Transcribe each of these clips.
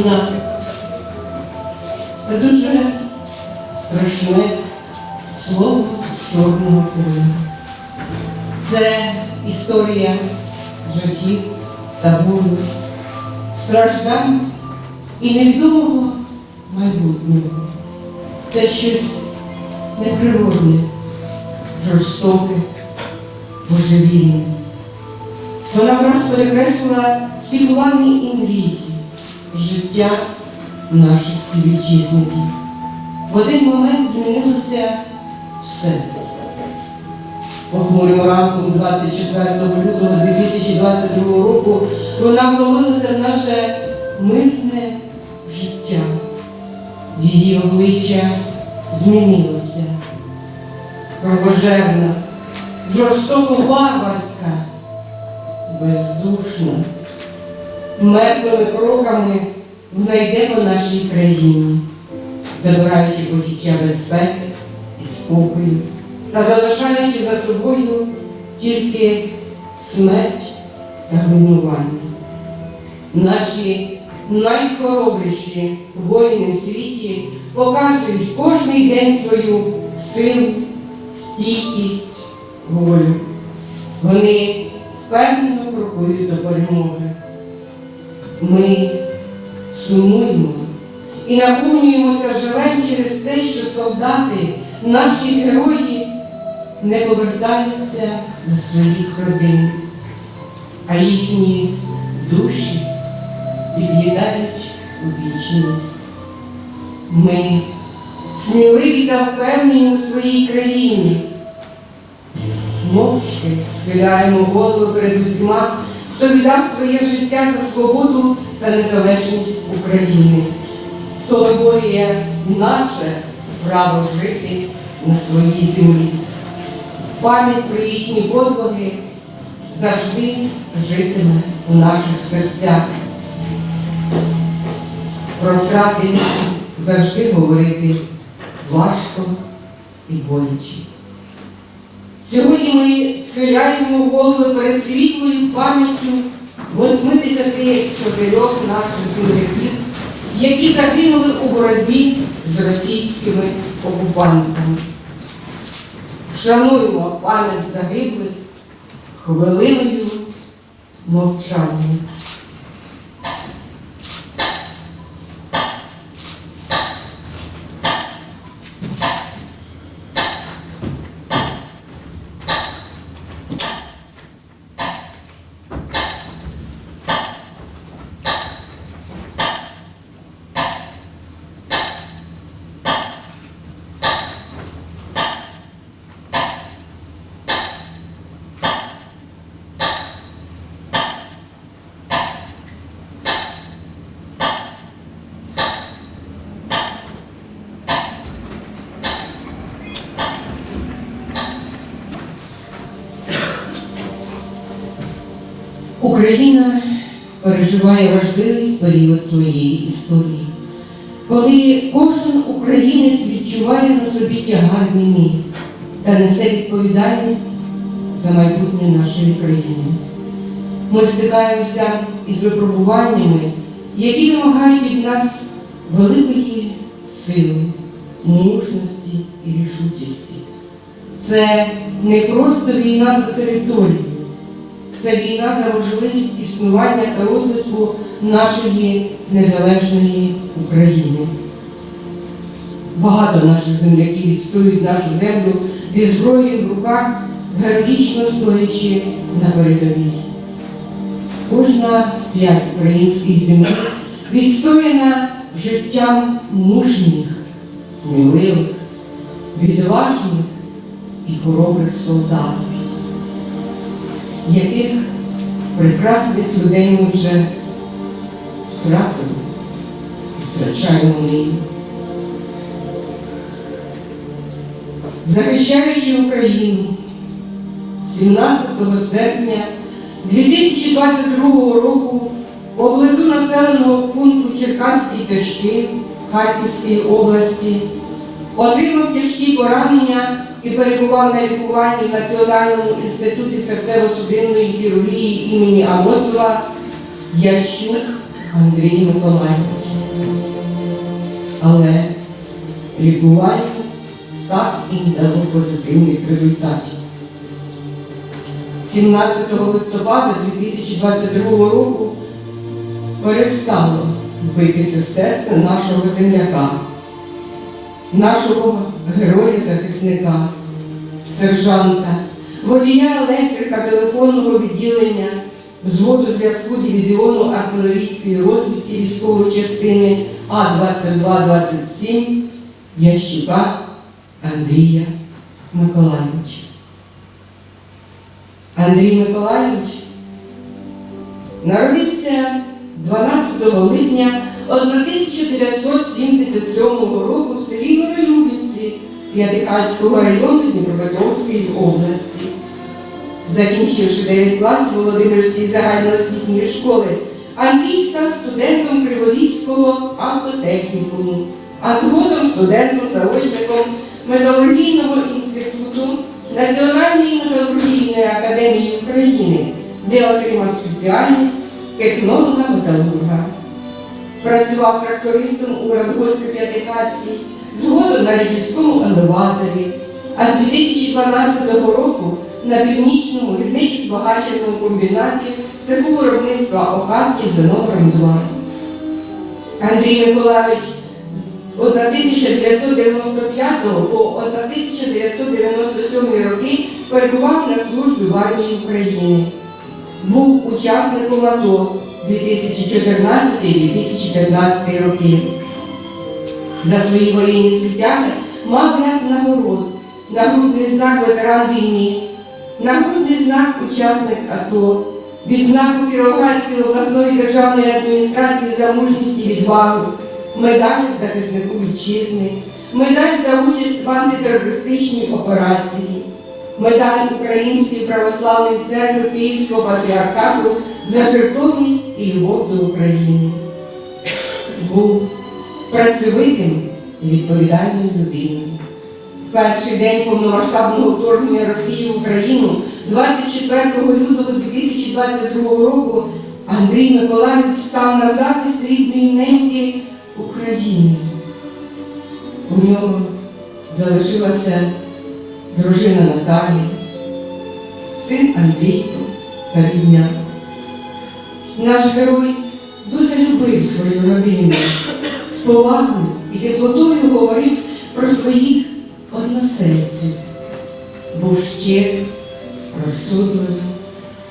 Війна це дуже страшне слово чорного поля. Це історія жахів та болю, страждань і невідомого майбутнього. Це щось неприродне, жорстоке, божевільне. Вона враз перекреслила всі плани і мрії, життя наших співвітчизників. В один момент змінилося все. Похмурим ранком 24 лютого 2022 року вона вломилася в наше мирне життя. Її обличчя змінилося. Кровожерна, жорстоко варварська, бездушна, мертвими кроками знайде по нашій країні, забираючи почуття безпеки і спокою та залишаючи за собою тільки смерть та руйнування. Наші найхоробріші воїни в світі показують кожний день свою силу, стійкість, волю. Вони впевнено крокують до перемоги. Ми сумуємо і наповнюємося жалем через те, що солдати, наші герої, не повертаються до своїх родин, а їхні душі відлітають у вічність. Ми сміливі та впевнені у своїй країні. Мовчки схиляємо голови перед усіма, хто віддав своє життя за свободу та незалежність України, хто виборює наше право жити на своїй землі. Пам'ять про їхні подвиги завжди житиме у наших серцях. Про втрати завжди говорити важко і боляче. Сьогодні ми схиляємо голови перед світлою пам'яттю 84 наших земляків, які загинули у боротьбі з російськими окупантами. Шануємо пам'ять загиблих хвилиною мовчання. Україна переживає важливий період своєї історії, коли кожен українець відчуває на собі тягар війни та несе відповідальність за майбутнє нашої країни. Ми стикаємося із випробуваннями, які вимагають від нас великої сили, мужності і рішучості. Це не просто війна за територію, це війна за можливість існування та розвитку нашої незалежної України. Багато наших земляків відстоюють нашу землю зі зброєю в руках, героїчно стоячи на передовій. Кожна п'ять українських землі відстояна життям мужніх, сміливих, відважних і хоробрих солдатів яких прекрасних людей ми вже втратили втрачаємо нині. Захищаючи Україну 17 серпня 2022 року поблизу населеного пункту Черкаські Тишки Харківської області отримав тяжкі поранення і перебував на лікуванні в Національному інституті серцево-судинної хірургії імені Амосова Ящук Андрій Миколаївич. Але лікування так і не дало позитивних результатів. 17 листопада 2022 року перестало битися серце нашого земляка, нашого героя-захисника, сержанта, водія електрика телефонного відділення взводу зв'язку дивізіону артилерійської розвідки військової частини А-2227 Ящука Андрія Миколайовича. Андрій Миколайович народився 12 липня 1977 року в селі Миролюбівці П'ятихатського району Дніпропетровської області. Закінчивши 9 класів Володимирської загальноосвітньої школи, Андрій став студентом Криворізького автотехнікуму, а згодом студентом-заочником Металургійного інституту Національної металургійної академії України, де отримав спеціальність технолога-металурга. Працював трактористом у радгоспі П'ятихатській, згодом на Рівському елеваторі, а з 2012 року на північному гірничо-збагаченому комбінаті цеху виробництва окатків за номером 2. Андрій Миколаївич з 1995 по 1997 роки перебував на службі в армії України. Був учасником АТО 2014-2015 роки. За свої воєнні звитяги мав ряд нагород, нагрудний знак ветеран війни, нагрудний знак учасник АТО, відзнаку Кіровоградської обласної державної адміністрації за мужність і відвагу, медаль захиснику вітчизни, медаль за участь в антитерористичній операції, медаль Української православної церкви Київського патріархату за жертовність і любов до України. Був працьовитим і відповідальною людиною. В перший день повномасштабного вторгнення Росії в Україну 24 лютого 2022 року Андрій Миколаївич став на захист рідної неньки України. У нього залишилася дружина Наталія, син Андрійко та рідня. Наш герой дуже любив свою родину, з повагою і теплотою говорив про своїх односельців. Був щирим, розсудливим,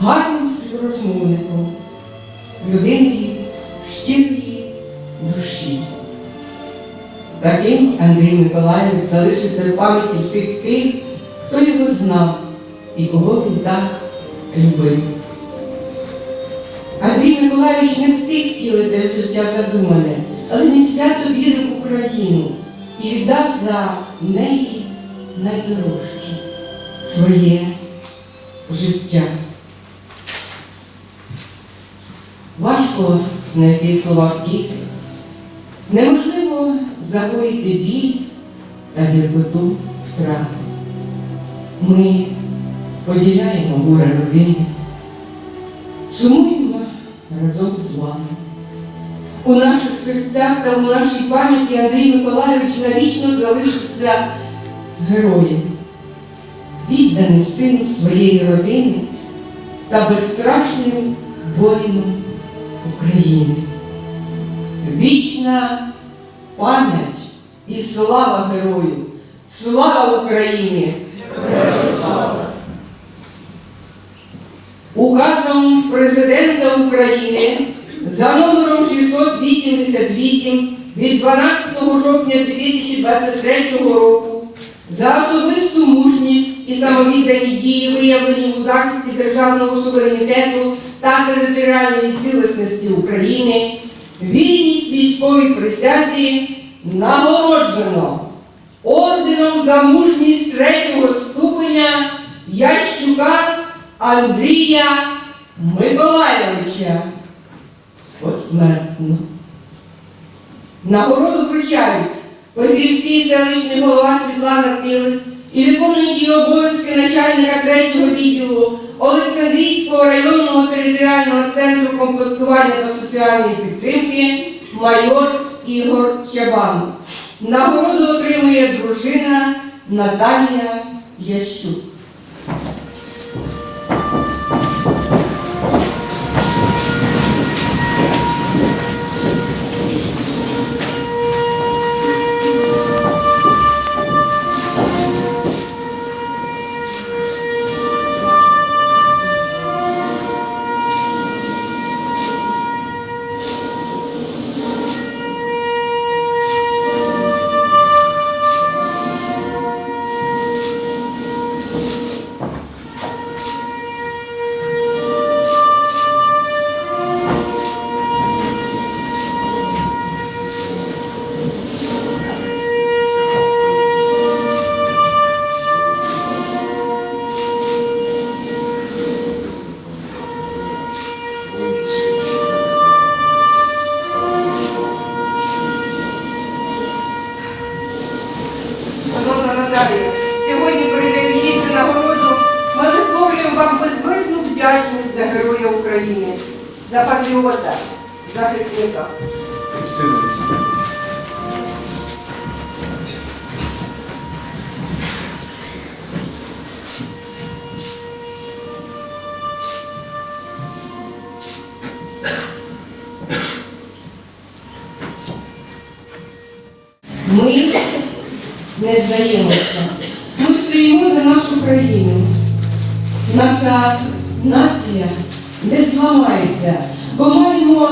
гарним співрозмовником, людиною щирої душі. Таким Андрій Миколаївич залишиться в пам'яті всіх тих, хто його знав і кого він так любив. Андрій Миколаївич не встиг втілити в життя задумане, але він свято вірив в Україну і віддав за неї найдорожче своє життя. Важко знайти слова втіхи. Неможливо загоїти біль та гіркоту втрати. Ми поділяємо горе родини, сумуємо разом з вами. У наших серцях та у нашій пам'яті Андрій Миколайович навічно залишиться героєм, відданим сином своєї родини та безстрашним воїном України. Вічна пам'ять і слава герою! Слава Україні! Указом Президента України за номером 688 від 12 жовтня 2023 року за особисту мужність і самовіддані дії, виявлені у захисті державного суверенітету та територіальної цілісності України, вільність військовій присязі нагороджено. Орденом за мужність третього ступеня Ящука Андрія Миколайовича. Посмертно. Нагороду вручають Петрівський селищний голова Світлана Килик і виконуючий обов'язки начальника третього відділу Олександрійського районного територіального центру комплектування та соціальної підтримки майор Ігор Чабан. Нагороду отримує дружина Наталія Ящук. За патріота, за захисника. Ми не здаємося. Ми стоїмо за нашу країну. Наша нація не зламається, бо маємо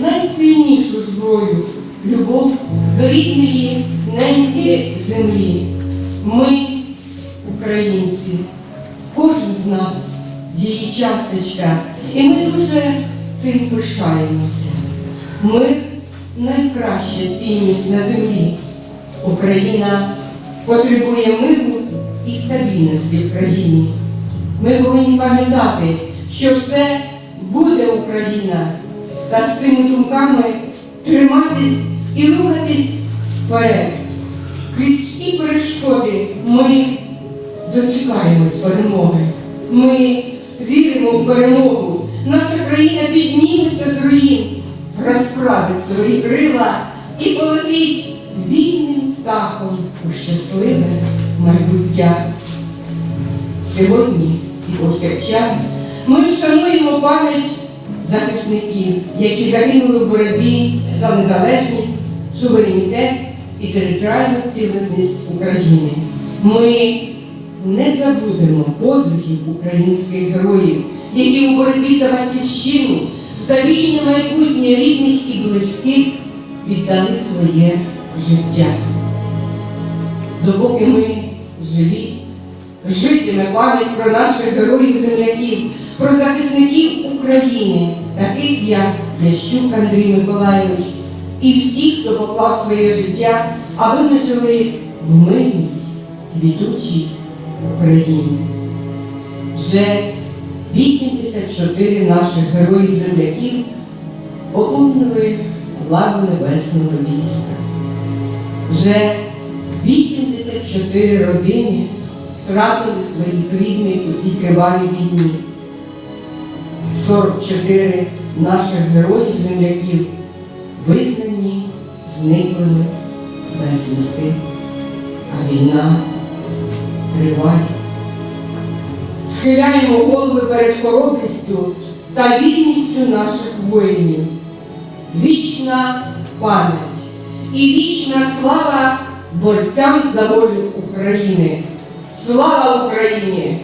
найсильнішу зброю любов до рідної неньки землі. Ми, українці, кожен з нас її часточка, і ми дуже цим пишаємося. Мир найкраща цінність на землі. Україна потребує миру і стабільності в країні. Ми повинні пам'ятати, що все буде Україна, та з цими думками триматись і рухатись вперед. Крізь всі перешкоди ми дочекаємось перемоги. Ми віримо в перемогу. Наша країна підніметься з руїн, розправить свої крила і полетить вільним птахом у щасливе майбуття. Сьогодні і повсякчас ми вшануємо пам'ять захисників, які загинули в боротьбі за незалежність, суверенітет і територіальну цілісність України. Ми не забудемо подвигів українських героїв, які у боротьбі за батьківщину, за вільне майбутнє рідних і близьких віддали своє життя. Допоки ми живі, житиме пам'ять про наших героїв-земляків, про захисників України, таких як Ящук Андрій Миколайович, і всіх, хто поклав своє життя, аби ми жили в мирній, квітучій Україні. Вже 84 наших героїв-земляків поповнили лаву небесного війська. Вже 84 родини втратили своїх рідних у цій кривавій війні. 44 наших героїв-земляків визнані зниклими безвісти, а війна триває. Схиляємо голови перед хоробрістю та вільністю наших воїнів. Вічна пам'ять і вічна слава борцям за волю України. Слава Україні!